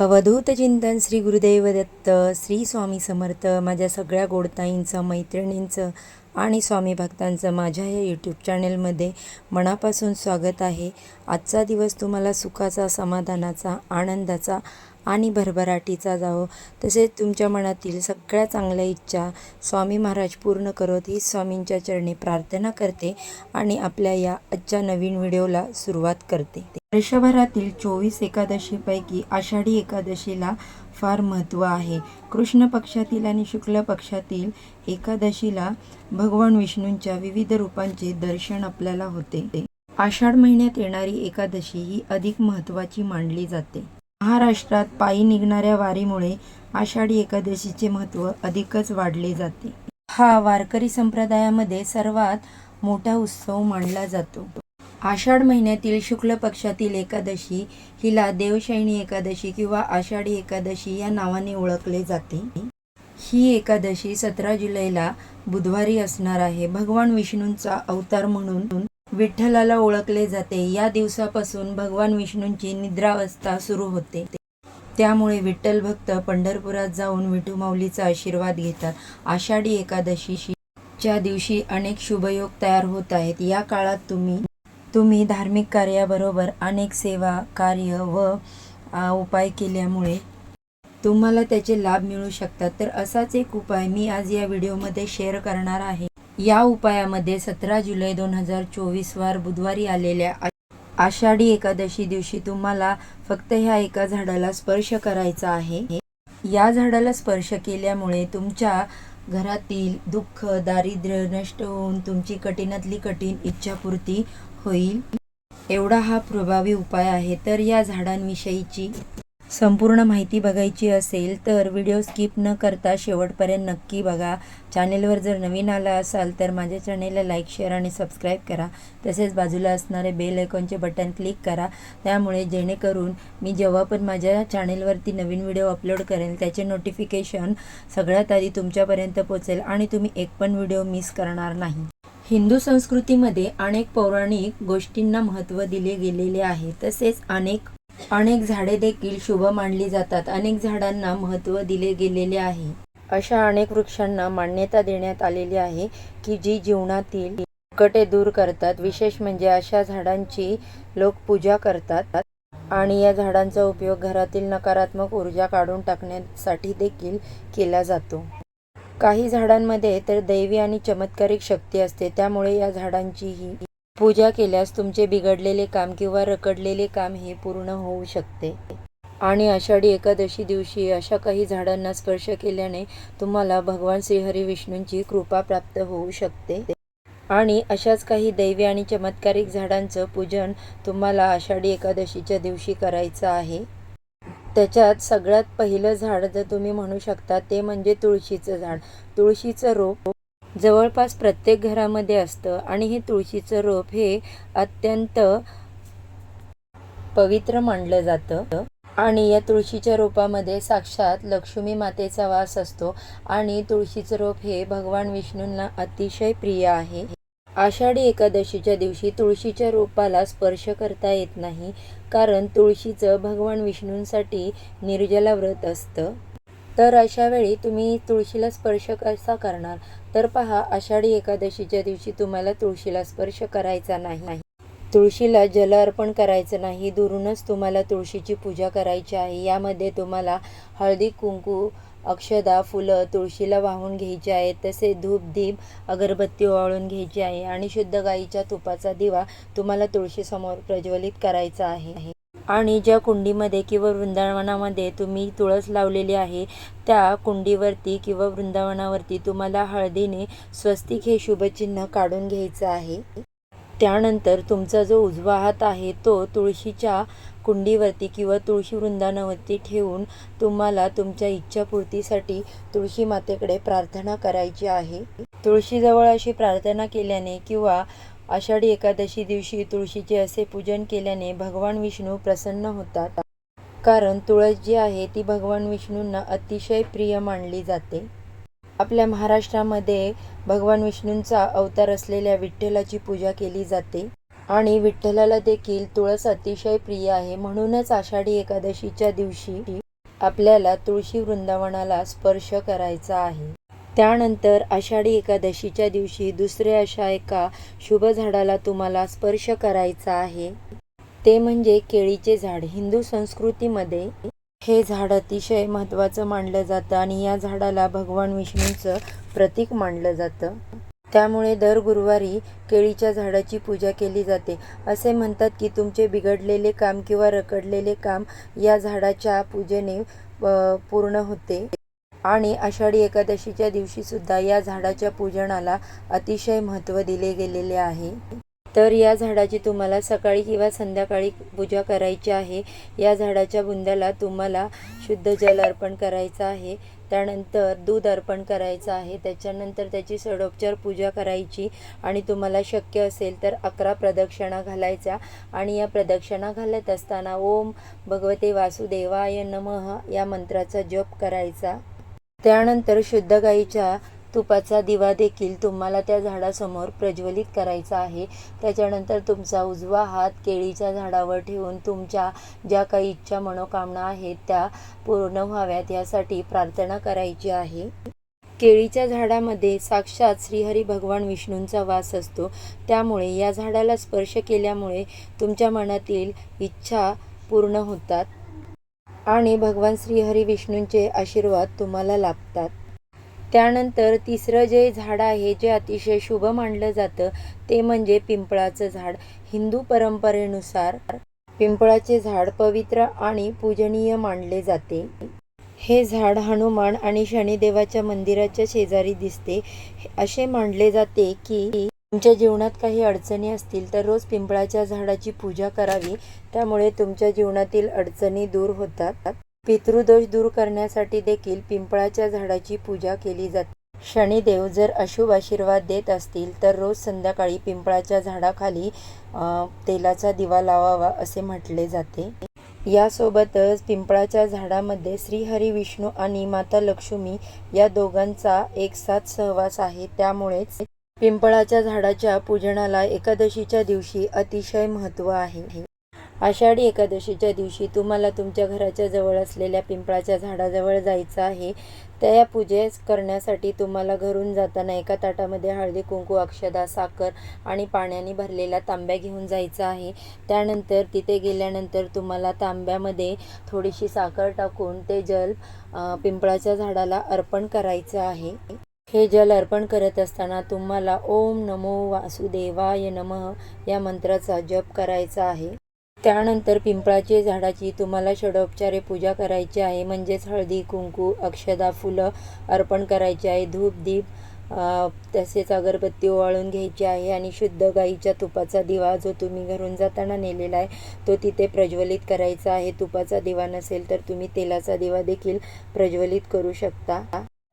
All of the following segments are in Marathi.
अवधूत चिंतन श्री गुरुदेव दत्त श्री स्वामी समर्थ माझ्या सगळ्या गोडताईंचं मैत्रिणींचं आणि स्वामी भक्तांचं माझ्या या यूट्यूब चॅनेलमध्ये मनापासून स्वागत आहे. आजचा दिवस तुम्हाला सुखाचा समाधानाचा आनंदाचा आणि भरभराटीचा जावो. तसेच तुमच्या मनातील सगळ्या चांगल्या इच्छा स्वामी महाराज पूर्ण करत ही स्वामींच्या चरणी प्रार्थना करते आणि आपल्या या आजच्या नवीन व्हिडिओला सुरुवात करते. वर्षभरातील चोवीस एकादशीपैकी आषाढी एकादशीला फार महत्त्व आहे. कृष्ण पक्षातील आणि शुक्ल पक्षातील एकादशीला भगवान विष्णूंच्या विविध रूपांचे दर्शन आपल्याला होते. आषाढ महिन्यात येणारी एकादशी ही अधिक महत्त्वाची मानली जाते. महाराष्ट्रात पायी निघणाऱ्या वारीमुळे आषाढी एकादशीचे महत्त्व अधिकच वाढले जाते. हा वारकरी संप्रदायामध्ये सर्वात मोठा उत्सव मानला जातो. आषाढ महिन्यातील शुक्ल पक्षातील एकादशी हिला देवशैनी एकादशी किंवा आषाढी एकादशी या नावाने ओळखले जाते. ही एकादशी सतरा जुलैला बुधवारी असणार आहे. भगवान विष्णूंचा अवतार म्हणून विठ्ठलाला ओळखले जाते. या दिवसापासून भगवान विष्णूंची निद्रावस्था सुरू होते. त्यामुळे विठ्ठल भक्त पंढरपुरात जाऊन विठू माऊलीचा आशीर्वाद घेतात. आषाढी एकादशीशी च्या दिवशी अनेक शुभयोग तयार होत आहेत. या काळात तुम्ही तुम्ही धार्मिक कार्याबरोबर अनेक सेवा कार्य व उपाय केल्यामुळे तुम्हाला त्याचे लाभ मिळू शकतात. तर असाच एक उपाय मी आज या व्हिडिओमध्ये शेअर करणार आहे. या उपायामध्ये सतरा जुलै दोन हजार चोवीस वार बुधवारी आलेल्या आषाढी एकादशी दिवशी तुम्हाला फक्त ह्या एका झाडाला स्पर्श करायचा आहे. या झाडाला स्पर्श केल्यामुळे तुमच्या घरातील दुःख दारिद्र्य नष्ट होऊन तुमची कठीणातली कठीण इच्छापूर्ती होईल. एवढा हा प्रभावी उपाय आहे. तर या झाडांविषयीची संपूर्ण माहिती बघायची असेल तर व्हिडिओ स्किप न करता शेवटपर्यंत नक्की बघा. चॅनेलवर जर नवीन आला असाल तर माझ्या चॅनेलला लाईक शेअर आणि सबस्क्राईब करा. तसेच बाजूला असणारे बेल आयकॉनचे बटन क्लिक करा. त्यामुळे जेणेकरून मी जेव्हा पण माझ्या चॅनेलवरती नवीन व्हिडिओ अपलोड करेल त्याचे नोटिफिकेशन सगळ्यात आधी तुमच्यापर्यंत पोचेल आणि तुम्ही एक पण व्हिडिओ मिस करणार नाही. हिंदू संस्कृतीमध्ये अनेक पौराणिक गोष्टींना महत्त्व दिले गेलेले आहे. तसेच अनेक अनेक झाडे देखील शुभ मानली जातात. अनेक झाडांना महत्त्व दिले गेलेले आहे. अशा अनेक वृक्षांना मान्यता देण्यात आलेली आहे की जी जीवनातील कटे दूर करतात. विशेष म्हणजे अशा झाडांची लोक पूजा करतात आणि या झाडांचा उपयोग घरातील नकारात्मक ऊर्जा काढून टाकण्यासाठी देखील केला जातो. काही झाडांमध्ये तर दैवी आणि चमत्कारिक शक्ती असते. त्यामुळे या झाडांचीही पूजा केल्यास तुमचे बिघडलेले काम किंवा रखडलेले काम हे पूर्ण होऊ शकते. आणि आषाढी एकादशी दिवशी अशा काही झाडांना स्पर्श केल्याने तुम्हाला भगवान श्रीहरी विष्णूंची कृपा प्राप्त होऊ शकते. आणि अशाच काही दैवी आणि चमत्कारिक झाडांचं पूजन तुम्हाला आषाढी एकादशीच्या दिवशी करायचं आहे. त्याच्यात सगळ्यात पहिलं झाड जर तुम्ही म्हणू शकता ते म्हणजे तुळशीचं झाड. तुळशीचं रोप जवळपास प्रत्येक घरामध्ये असतं आणि हे तुळशीचं रोप हे अत्यंत पवित्र मानलं जातं. आणि या तुळशीच्या रोपामध्ये साक्षात लक्ष्मी मातेचा वास असतो आणि तुळशीचं रोप हे भगवान विष्णूंना अतिशय प्रिय आहे. आषाढी एकादशीच्या दिवशी तुळशीच्या रोपाला स्पर्श करता येत नाही कारण तुळशीचं भगवान विष्णूंसाठी निर्जला व्रत असतं. तर अशा वेळी तुम्ही तुळशीला स्पर्श कसा करणार? तर पहा आषाढी एकादशीच्या दिवशी तुम्हाला तुळशीला स्पर्श करायचा नाही. तुळशीला जल अर्पण करायचं नाही दुरूनच तुम्हाला तुळशीची पूजा करायची आहे. यामध्ये तुम्हाला हळदी कुंकू अक्षदा फुलं तुळशीला वाहून घ्यायची आहेत तसे धूप दीप अगरबत्ती ओवाळून घ्यायची आहे आणि शुद्ध गाईच्या तुपाचा दिवा तुम्हाला तुळशीसमोर प्रज्वलित करायचा आहे. आणि ज्या कुंडीमध्ये किंवा वृंदावनामध्ये तुम्ही तुळस लावलेली आहे त्या कुंडीवरती किंवा वृंदावनावरती तुम्हाला हळदीने स्वस्तिक हे शुभचिन्ह काढून घ्यायचं आहे. त्यानंतर तुमचा जो उजवा हात आहे तो तुळशीच्या कुंडीवरती किंवा तुळशी वृंदावनावरती ठेवून तुम्हाला तुमच्या इच्छापूर्तीसाठी तुळशी मातेकडे प्रार्थना करायची आहे. तुळशीजवळ अशी प्रार्थना केल्याने किंवा आषाढी एकादशी दिवशी तुळशीचे असे पूजन केल्याने भगवान विष्णू प्रसन्न होतात. कारण तुळस जी आहे ती भगवान विष्णूंना अतिशय प्रिय मानली जाते. आपल्या महाराष्ट्रामध्ये भगवान विष्णूंचा अवतार असलेल्या विठ्ठलाची पूजा केली जाते आणि विठ्ठलाला देखील तुळस अतिशय प्रिय आहे. म्हणूनच आषाढी एकादशीच्या दिवशी आपल्याला तुळशी वृंदावनाला स्पर्श करायचा आहे. त्यानंतर आषाढी एकादशीच्या दिवशी दुसऱ्या अशा एका शुभ झाडाला तुम्हाला स्पर्श करायचा आहे. ते म्हणजे केळीचे झाड. हिंदू संस्कृतीमध्ये हे झाड अतिशय महत्त्वाचं मानलं जातं आणि या झाडाला भगवान विष्णूंचं प्रतीक मानलं जातं. त्यामुळे दर गुरुवारी केळीच्या झाडाची पूजा केली जाते. असे म्हणतात की तुमचे बिघडलेले काम किंवा रखडलेले काम या झाडाच्या पूजेने पूर्ण होते. आणि आषाढी एकादशीच्या दिवशी सुद्धा या झाडाच्या पूजनाला अतिशय महत्त्व दिले गेलेले आहे. तर या झाडाची तुम्हाला सकाळी किंवा संध्याकाळी पूजा करायची आहे. या झाडाच्या बुंद्याला तुम्हाला शुद्ध जल अर्पण करायचं आहे. त्यानंतर दूध अर्पण करायचं आहे. त्याच्यानंतर त्याची षडोपचार पूजा करायची आणि तुम्हाला शक्य असेल तर अकरा प्रदक्षिणा घालायच्या आणि या प्रदक्षिणा घालत असताना ओम भगवते वासुदेवाय नमः या मंत्राचा जप करायचा. त्यानंतर शुद्ध गाईच्या तुपाचा दिवा देखील तुम्हाला त्या झाडासमोर प्रज्वलित करायचा आहे. त्याच्यानंतर तुमचा उजवा हात केळीच्या झाडावर ठेवून तुमच्या ज्या काही इच्छा मनोकामना आहेत त्या पूर्ण व्हाव्यात यासाठी प्रार्थना करायची आहे. केळीच्या झाडामध्ये साक्षात श्रीहरी भगवान विष्णूंचा वास असतो. त्यामुळे या झाडाला स्पर्श केल्यामुळे तुमच्या मनातील इच्छा पूर्ण होतात. आणि भगवान श्रीहरी विष्णूंचे आशीर्वाद तुम्हाला लाभतात. त्यानंतर तिसरं जे झाड आहे जे अतिशय शुभ मानलं जातं ते म्हणजे पिंपळाचं झाड. हिंदू परंपरेनुसार पिंपळाचे झाड पवित्र आणि पूजनीय मानले जाते. हे झाड हनुमान आणि शनिदेवाच्या मंदिराच्या शेजारी दिसते. असे मानले जाते की तुमच्या जीवनात काही अडचणी असतील तर रोज पिंपळाच्या झाडाची पूजा करावी. त्यामुळे तुमच्या जीवनातील अडचणी दूर होतात. पितृदोष दूर करण्यासाठी देखील पिंपळाच्या झाडाची पूजा केली जाते. शनिदेव जर अशुभ आशीर्वाद देत असतील तर रोज संध्याकाळी पिंपळाच्या झाडाखाली तेलाचा दिवा लावावा असे म्हटले जाते. यासोबतच पिंपळाच्या झाडामध्ये श्रीहरी विष्णू आणि माता लक्ष्मी या दोघांचा एक साथ सहवास आहे. त्यामुळेच पिंपळाच्या झाडाच्या पूजनाला एकादशीच्या दिवशी अतिशय महत्त्व आहे. आषाढी एकादशीच्या दिवशी तुम्हाला तुमच्या घराच्या जवळ असलेल्या पिंपळाच्या झाडाजवळ जायचं आहे. त्या पूजेस करण्यासाठी तुम्हाला घरून जाताना एका ताटामध्ये हळदी कुंकू अक्षदा साखर आणि पाण्याने भरलेला तांब्या घेऊन जायचा आहे. त्यानंतर तिथे गेल्यानंतर तुम्हाला तांब्यामध्ये थोडीशी साखर टाकून ते जल पिंपळाच्या झाडाला अर्पण करायचं आहे. हे जल अर्पण करत असताना तुम्हाला ओम नमो वासुदेवाय नमः या मंत्राचा जप करायचा आहे. त्यानंतर पिंपळाचे झाडाची तुम्हाला षडोपचारे पूजा करायची आहे. म्हणजेच हळदी कुंकू अक्षदा फुलं अर्पण करायची आहे. धूप दीप तसेच अगरबत्ती ओवाळून घ्यायची आहे आणि शुद्ध गाईच्या तुपाचा दिवा जो तुम्ही घरून जाताना नेलेला आहे तो तिथे प्रज्वलित करायचा आहे. तुपाचा दिवा नसेल तर तुम्ही तेलाचा दिवा देखील प्रज्वलित करू शकता.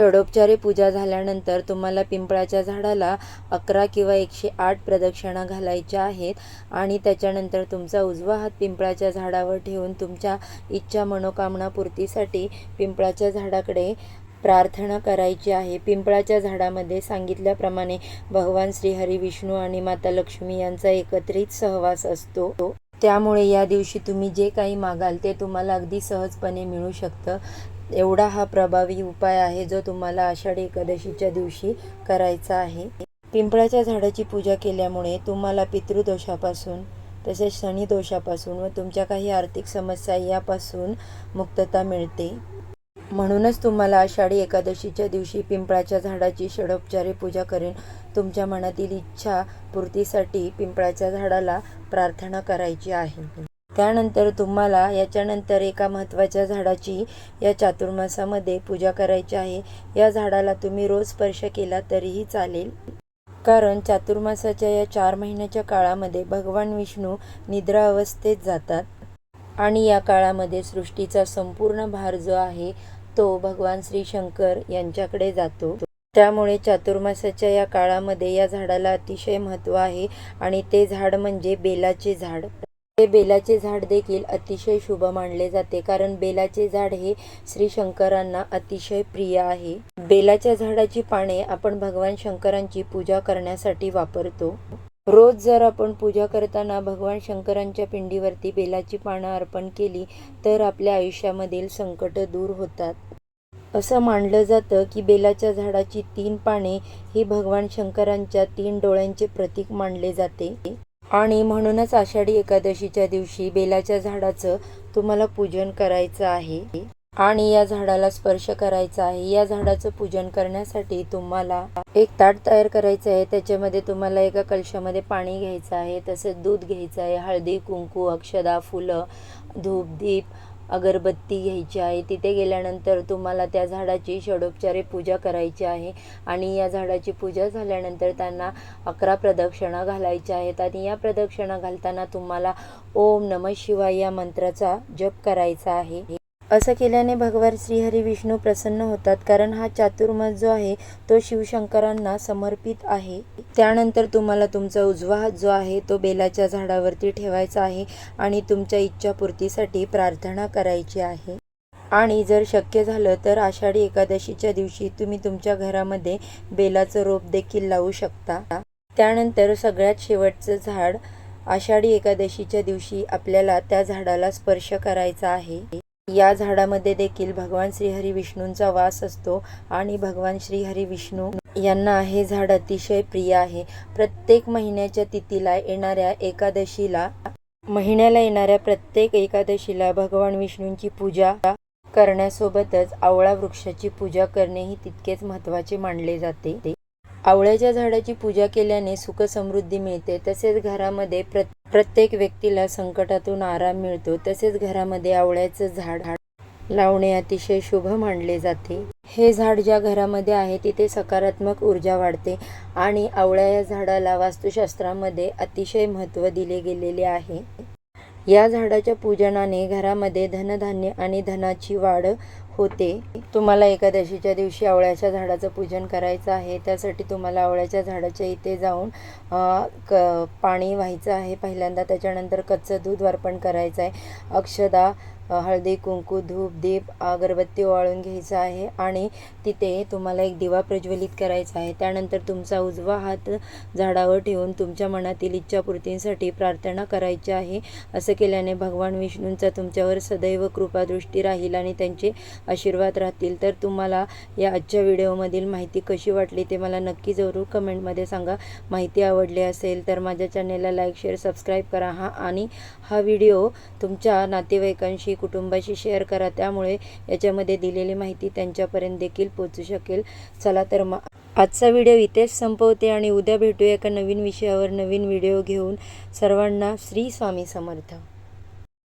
षडोपचारे पूजा झाल्यानंतर तुम्हाला पिंपळाच्या झाडाला अकरा किंवा एकशे आठ प्रदक्षिणा घालायच्या आहेत आणि त्याच्यानंतर तुमचा उजवा हात पिंपळाच्या झाडावर ठेवून तुमच्या इच्छा मनोकामना पूर्तीसाठी पिंपळाच्या झाडाकडे प्रार्थना करायची आहे. पिंपळाच्या झाडामध्ये सांगितल्याप्रमाणे भगवान श्रीहरी विष्णू आणि माता लक्ष्मी यांचा एकत्रित सहवास असतो. त्यामुळे या दिवशी तुम्ही जे काही मागाल ते तुम्हाला अगदी सहजपणे मिळू शकतं. एवढा हा प्रभावी उपाय आहे जो तुम्हाला आषाढी एकादशीच्या दिवशी करायचा आहे. पिंपळाच्या झाडाची पूजा केल्यामुळे तुम्हाला पितृदोषापासून तसेच शनिदोषापासून व तुमच्या काही आर्थिक समस्या यापासून मुक्तता मिळते. म्हणूनच तुम्हाला आषाढी एकादशीच्या दिवशी पिंपळाच्या झाडाची षडोपचारे पूजा करून. तुमच्या मनातील इच्छा पूर्तीसाठी पिंपळाच्या झाडाला प्रार्थना करायची आहे. त्यानंतर तुम्हाला याच्यानंतर एका महत्त्वाच्या झाडाची या चातुर्मासामध्ये पूजा करायची आहे. या झाडाला तुम्ही रोज स्पर्श केला तरीही चालेल. कारण चातुर्मासाच्या या चार महिन्याच्या काळामध्ये भगवान विष्णू निद्रा अवस्थेत जातात. आणि या काळामध्ये सृष्टीचा संपूर्ण भार जो आहे तो भगवान श्री शंकर यांच्याकडे जातो. त्यामुळे चातुर्मासाच्या या काळामध्ये या झाडाला अतिशय महत्त्व आहे. आणि ते झाड म्हणजे बेलाचे झाड. हे बेलाचे झाड देखील अतिशय शुभ मानले जाते कारण बेलाचे झाड हे श्री शंकरांना अतिशय प्रिय आहे. बेलाच्या झाडाची पाने आपण भगवान शंकरांची पूजा करण्यासाठी वापरतो. रोज जर आपण पूजा करताना भगवान शंकरांच्या पिंडीवरती बेलाची पानं अर्पण केली तर आपल्या आयुष्यामधील संकट दूर होतात. असं मानलं जातं की बेलाच्या झाडाची तीन पाने ही भगवान शंकरांच्या तीन डोळ्यांचे प्रतीक मानले जाते. आणि म्हणूनच आषाढी एकादशीच्या दिवशी बेलाच्या झाडाचं तुम्हाला पूजन करायचं आहे. आणि या झाडाला स्पर्श करायचा आहे. या झाडाचं पूजन करण्यासाठी तुम्हाला एक ताट तयार करायचं आहे. त्याच्यामध्ये तुम्हाला एका कलशामध्ये पाणी घ्यायचं आहे. तसेच दूध घ्यायचं आहे. हळदी कुंकू अक्षदा फुलं धूप दीप अगरबत्ती घ्यायची आहे. तिथे गेल्यानंतर तुम्हाला त्या झाडाची षडोपचारे पूजा करायची आहे आणि या झाडाची पूजा झाल्यानंतर त्यांना अकरा प्रदक्षिणा घालायच्या आहेत आणि या प्रदक्षिणा घालताना तुम्हाला ओम नम शिवाय या मंत्राचा जप करायचा आहे. असं केल्याने भगवान श्रीहरी विष्णू प्रसन्न होतात कारण हा चातुर्मास जो आहे तो शिवशंकरांना समर्पित आहे. त्यानंतर तुम्हाला तुमचा उजवा हात जो आहे तो बेलाच्या झाडावरती ठेवायचा आहे आणि तुमच्या इच्छापूर्तीसाठी प्रार्थना करायची आहे. आणि जर शक्य झालं तर आषाढी एकादशीच्या दिवशी तुम्ही तुमच्या घरामध्ये बेलाचं रोप देखील लावू शकता. त्यानंतर सगळ्यात शेवटचं झाड आषाढी एकादशीच्या दिवशी आपल्याला त्या झाडाला स्पर्श करायचा आहे. या झाडामध्ये देखील भगवान श्रीहरी विष्णूंचा वास असतो आणि भगवान श्रीहरी विष्णू यांना हे झाड अतिशय प्रिय आहे. प्रत्येक महिन्याच्या तिथीला येणाऱ्या एकादशीला महिन्याला येणाऱ्या प्रत्येक एकादशीला भगवान विष्णूंची पूजा करण्यासोबतच आवळा वृक्षाची पूजा करणे ही तितकेच महत्त्वाचे मानले जाते. आवळ्याच्या झाडाची पूजा केल्याने सुख समृद्धी मिळते. तसेच घरामध्ये प्र प्रत्येक व्यक्तीला संकटातून आराम मिळतो. तसेच घरामध्ये आवळ्याचं झाड लावणे अतिशय शुभ मानले जाते. हे झाड ज्या घरामध्ये आहे तिथे सकारात्मक ऊर्जा वाढते आणि आवळ्या या झाडाला वास्तुशास्त्रामध्ये अतिशय महत्त्व दिले गेलेले आहे. या झाडाच्या पूजनाने घरामध्ये धनधान्य आणि धनाची वाढ होते. तुम्हाला एकादशीच्या दिवशी आवळ्याच्या झाडाचं पूजन करायचं आहे. त्यासाठी तुम्हाला आवळ्याच्या झाडाच्या इथे जाऊन क पाणी व्हायचं आहे. पहिल्यांदा त्याच्यानंतर कच्चं दूध अर्पण करायचं आहे अक्षदा हळदी कुंकू धूप दीप अगरबत्ती वाळून घ्यायचा आहे आणि तिथे तुम्हाला एक दिवा प्रज्वलित करायचा आहे. त्यानंतर तुमचा उजवा हात झाडावर ठेवून तुमच्या मनातील इच्छापूर्तींसाठी प्रार्थना करायची आहे. असं केल्याने भगवान विष्णूंचा तुमच्यावर सदैव कृपादृष्टी राहील आणि त्यांचे आशीर्वाद राहतील. तर तुम्हाला या आजच्या व्हिडिओमधील माहिती कशी वाटली ते मला नक्की जरूर कमेंटमध्ये सांगा. माहिती आवडली असेल तर माझ्या चॅनेलला लाईक शेअर सबस्क्राईब करा. हा आणि हा व्हिडिओ तुमच्या नातेवाईकांशी कुटुंबाशी शेअर करा. त्यामुळे याच्यामध्ये दिलेली माहिती त्यांच्यापर्यंत देखील पोचू शकेल. चला तर मग आजचा व्हिडिओ इथेच संपवते आणि उद्या भेटूया एका नवीन विषयावर नवीन व्हिडिओ घेऊन. सर्वांना श्री स्वामी समर्थ.